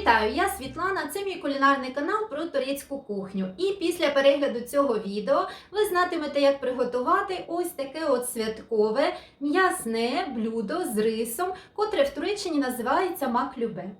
Вітаю, я Світлана. Це мій кулінарний канал про турецьку кухню. І після перегляду цього відео ви знатимете, як приготувати ось таке от святкове м'ясне блюдо з рисом, котре в Туреччині називається маклюбе.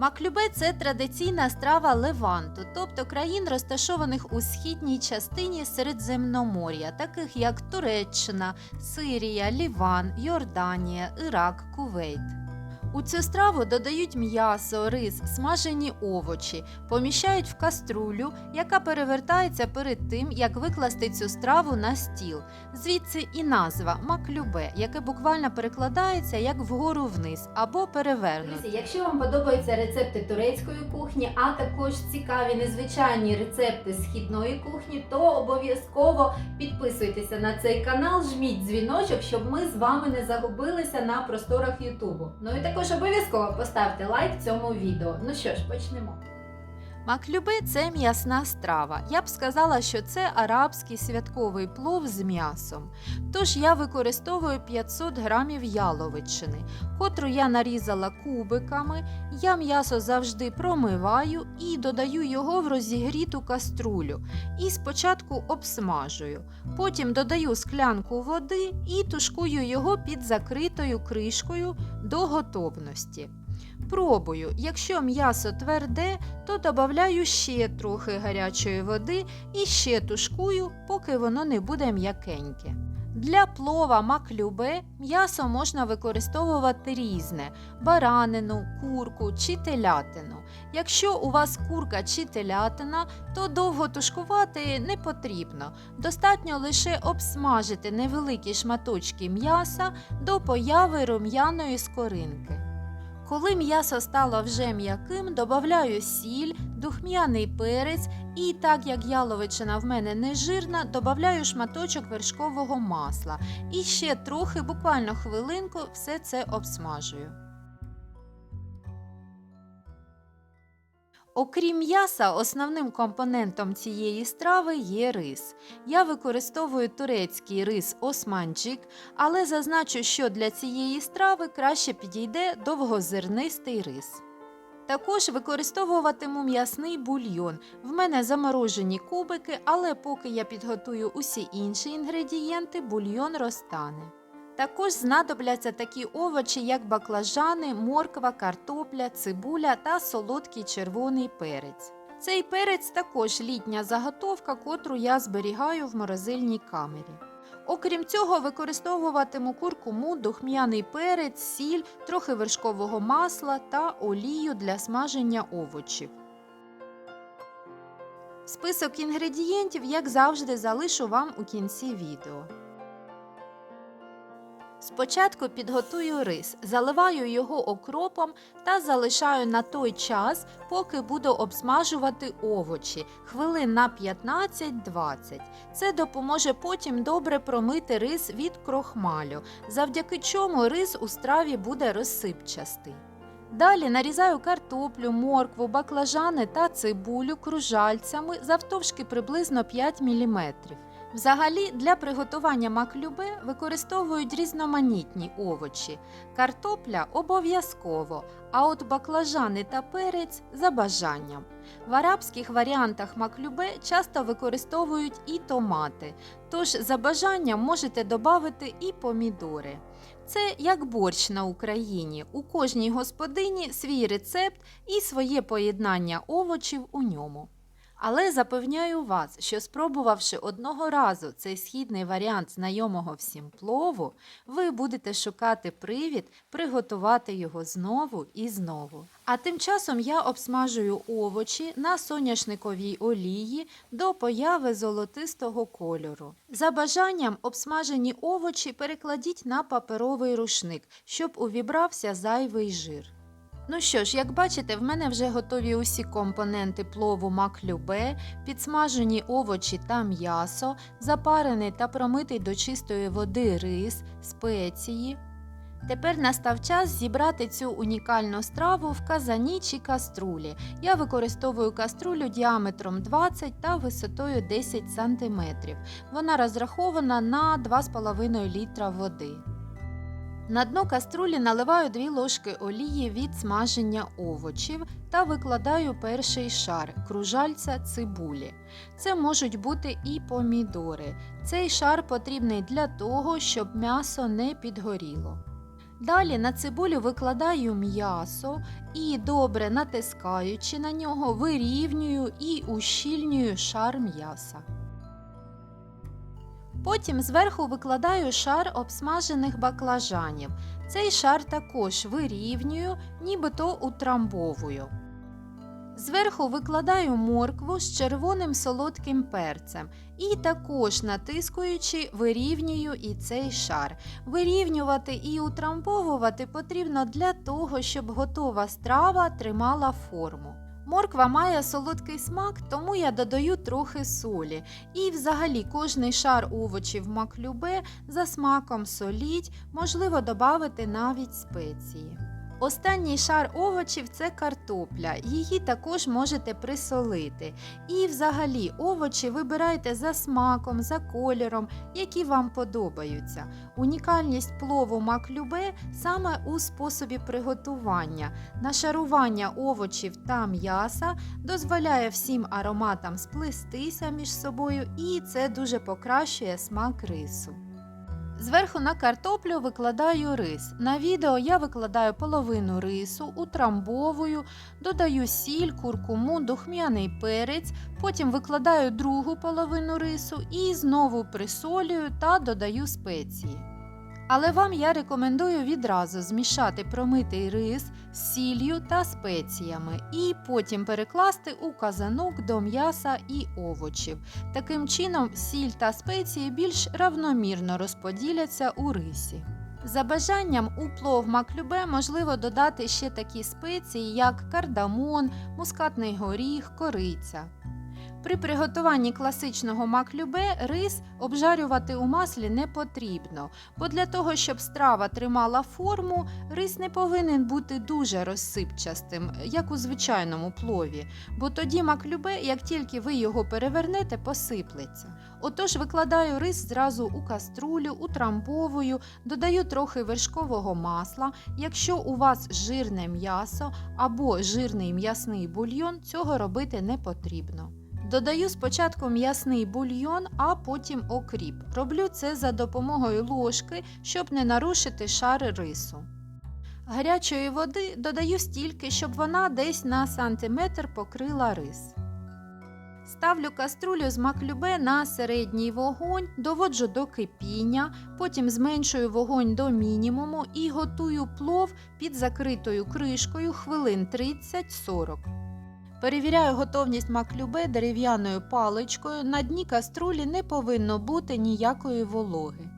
Маклюбе це традиційна страва Леванту, тобто країн, розташованих у східній частині Середземномор'я, таких як Туреччина, Сирія, Ліван, Йорданія, Ірак, Кувейт. У цю страву додають м'ясо, рис, смажені овочі, поміщають в каструлю, яка перевертається перед тим, як викласти цю страву на стіл. Звідси і назва маклюбе, яке буквально перекладається як вгору вниз або перевернуто. Друзі, якщо вам подобаються рецепти турецької кухні, а також цікаві незвичайні рецепти східної кухні, то обов'язково підписуйтеся на цей канал, жміть дзвіночок, щоб ми з вами не загубилися на просторах Ютубу. Ну і також обов'язково поставте лайк цьому відео. Ну що ж, почнемо. Маклюби це м'ясна страва. Я б сказала, що це арабський святковий плов з м'ясом. Тож я використовую 500 грамів яловичини, котру я нарізала кубиками. Я м'ясо завжди промиваю і додаю його в розігріту каструлю. І спочатку обсмажую. Потім додаю склянку води і тушкую його під закритою кришкою до готовності. Пробую, якщо м'ясо тверде, то додаю ще трохи гарячої води і ще тушкую, поки воно не буде м'якеньке. Для плова маклюбе м'ясо можна використовувати різне баранину, курку чи телятину. Якщо у вас курка чи телятина, то довго тушкувати не потрібно. Достатньо лише обсмажити невеликі шматочки м'яса до появи рум'яної скоринки. Коли м'ясо стало вже м'яким, додаю сіль, духмяний перець і, так як яловичина в мене не жирна, додаю шматочок вершкового масла. І ще трохи, буквально хвилинку, все це обсмажую. Окрім м'яса, основним компонентом цієї страви є рис. Я використовую турецький рис османчик, але зазначу, що для цієї страви краще підійде довгозернистий рис. Також використовуватиму м'ясний бульйон. В мене заморожені кубики, але поки я підготую усі інші інгредієнти, бульйон розтане. Також знадобляться такі овочі, як баклажани, морква, картопля, цибуля та солодкий червоний перець. Цей перець також літня заготовка, котру я зберігаю в морозильній камері. Окрім цього, використовуватиму куркуму, духмяний перець, сіль, трохи вершкового масла та олію для смаження овочів. Список інгредієнтів, як завжди, залишу вам у кінці відео. Спочатку підготую рис, заливаю його окропом та залишаю на той час, поки буду обсмажувати овочі хвилин на 15-20. Це допоможе потім добре промити рис від крохмалю, завдяки чому рис у страві буде розсипчастий. Далі нарізаю картоплю, моркву, баклажани та цибулю кружальцями завтовшки приблизно 5 мм. Взагалі для приготування маклюбе використовують різноманітні овочі. Картопля обов'язково, а от баклажани та перець за бажанням. В арабських варіантах маклюбе часто використовують і томати, тож за бажанням можете додати і помідори. Це як борщ на Україні. У кожній господині свій рецепт і своє поєднання овочів у ньому. Але запевняю вас, що спробувавши одного разу цей східний варіант знайомого всім плову, ви будете шукати привід приготувати його знову і знову. А тим часом я обсмажую овочі на соняшниковій олії до появи золотистого кольору. За бажанням обсмажені овочі перекладіть на паперовий рушник, щоб увібрався зайвий жир. Ну що ж, як бачите, в мене вже готові усі компоненти плову маклюбе, підсмажені овочі та м'ясо, запарений та промитий до чистої води рис, спеції. Тепер настав час зібрати цю унікальну страву в казані чи каструлі. Я використовую каструлю діаметром 20 та висотою 10 см. Вона розрахована на 2,5 літра води. На дно каструлі наливаю 2 ложки олії від смаження овочів та викладаю перший шар кружальця цибулі. Це можуть бути і помідори. Цей шар потрібний для того, щоб м'ясо не підгоріло. Далі на цибулю викладаю м'ясо і добре натискаючи на нього, вирівнюю і ущільнюю шар м'яса. Потім зверху викладаю шар обсмажених баклажанів. Цей шар також вирівнюю, нібито утрамбовую. Зверху викладаю моркву з червоним солодким перцем і також натискуючи вирівнюю і цей шар. Вирівнювати і утрамбовувати потрібно для того, щоб готова страва тримала форму. Морква має солодкий смак, тому я додаю трохи солі. І взагалі кожний шар овочів маклюбе за смаком соліть, можливо додати навіть спеції. Останній шар овочів це картопля. Її також можете присолити. І взагалі овочі вибирайте за смаком, за кольором, які вам подобаються. Унікальність плову маклюбе саме у способі приготування. Нашарування овочів та м'яса дозволяє всім ароматам сплестися між собою, і це дуже покращує смак рису. Зверху на картоплю викладаю рис. На відео я викладаю половину рису, утрамбовую, додаю сіль, куркуму, духмяний перець, потім викладаю другу половину рису і знову присолюю та додаю спеції. Але вам я рекомендую відразу змішати промитий рис з сіллю та спеціями і потім перекласти у казанок до м'яса і овочів. Таким чином, сіль та спеції більш равномірно розподіляться у рисі. За бажанням у плов маклюбе можливо додати ще такі спеції, як кардамон, мускатний горіх, кориця. При приготуванні класичного маклюбе рис обжарювати у маслі не потрібно, бо для того, щоб страва тримала форму, рис не повинен бути дуже розсипчастим, як у звичайному плові, бо тоді маклюбе, як тільки ви його перевернете, посиплеться. Отож викладаю рис зразу у каструлю, утрамбовую, додаю трохи вершкового масла. Якщо у вас жирне м'ясо або жирний м'ясний бульйон, цього робити не потрібно. Додаю спочатку м'ясний бульйон, а потім окріп. Роблю це за допомогою ложки, щоб не нарушити шар рису. Гарячої води додаю стільки, щоб вона десь на сантиметр покрила рис. Ставлю каструлю з маклюбе на середній вогонь, доводжу до кипіння, потім зменшую вогонь до мінімуму і готую плов під закритою кришкою хвилин 30-40. Перевіряю готовність маклюбе дерев'яною паличкою. На дні каструлі не повинно бути ніякої вологи.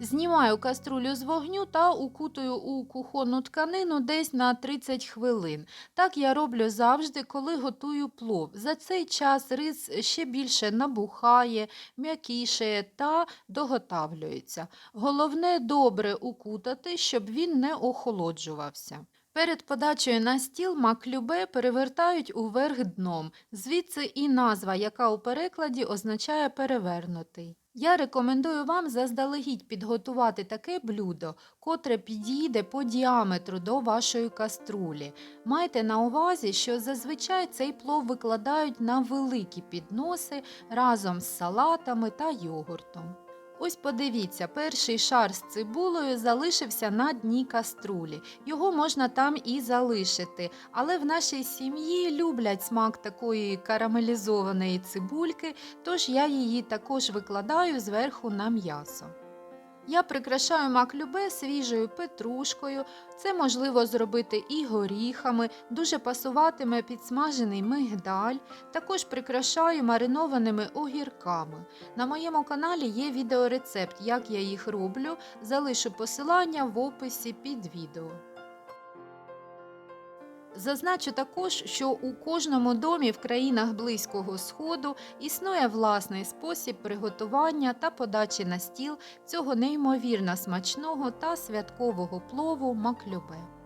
Знімаю каструлю з вогню та укутую у кухонну тканину десь на 30 хвилин. Так я роблю завжди, коли готую плов. За цей час рис ще більше набухає, м'якішає та доготавлюється. Головне добре укутати, щоб він не охолоджувався. Перед подачею на стіл маклюбе перевертають уверх дном, звідси і назва, яка у перекладі означає перевернутий. Я рекомендую вам заздалегідь підготувати таке блюдо, котре підійде по діаметру до вашої каструлі. Майте на увазі, що зазвичай цей плов викладають на великі підноси разом з салатами та йогуртом. Ось подивіться, перший шар з цибулею залишився на дні каструлі. Його можна там і залишити, але в нашій сім'ї люблять смак такої карамелізованої цибульки, тож я її також викладаю зверху на м'ясо. Я прикрашаю маклюбе свіжою петрушкою. Це можливо зробити і горіхами, дуже пасуватиме підсмажений мигдаль. Також прикрашаю маринованими огірками. На моєму каналі є відеорецепт, як я їх роблю. Залишу посилання в описі під відео. Зазначу також, що у кожному домі в країнах Близького Сходу існує власний спосіб приготування та подачі на стіл цього неймовірно смачного та святкового плову маклюбе.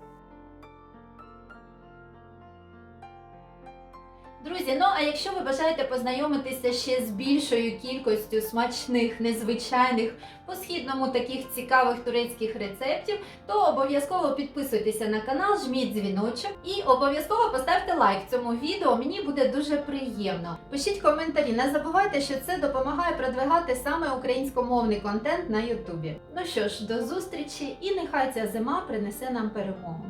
Друзі, ну а якщо ви бажаєте познайомитися ще з більшою кількістю смачних, незвичайних по східному таких цікавих турецьких рецептів, то обов'язково підписуйтеся на канал, жміть дзвіночок і обов'язково поставте лайк цьому відео. Мені буде дуже приємно. Пишіть коментарі, не забувайте, що це допомагає продвигати саме українськомовний контент на Ютубі. Ну що ж, до зустрічі і нехай ця зима принесе нам перемогу.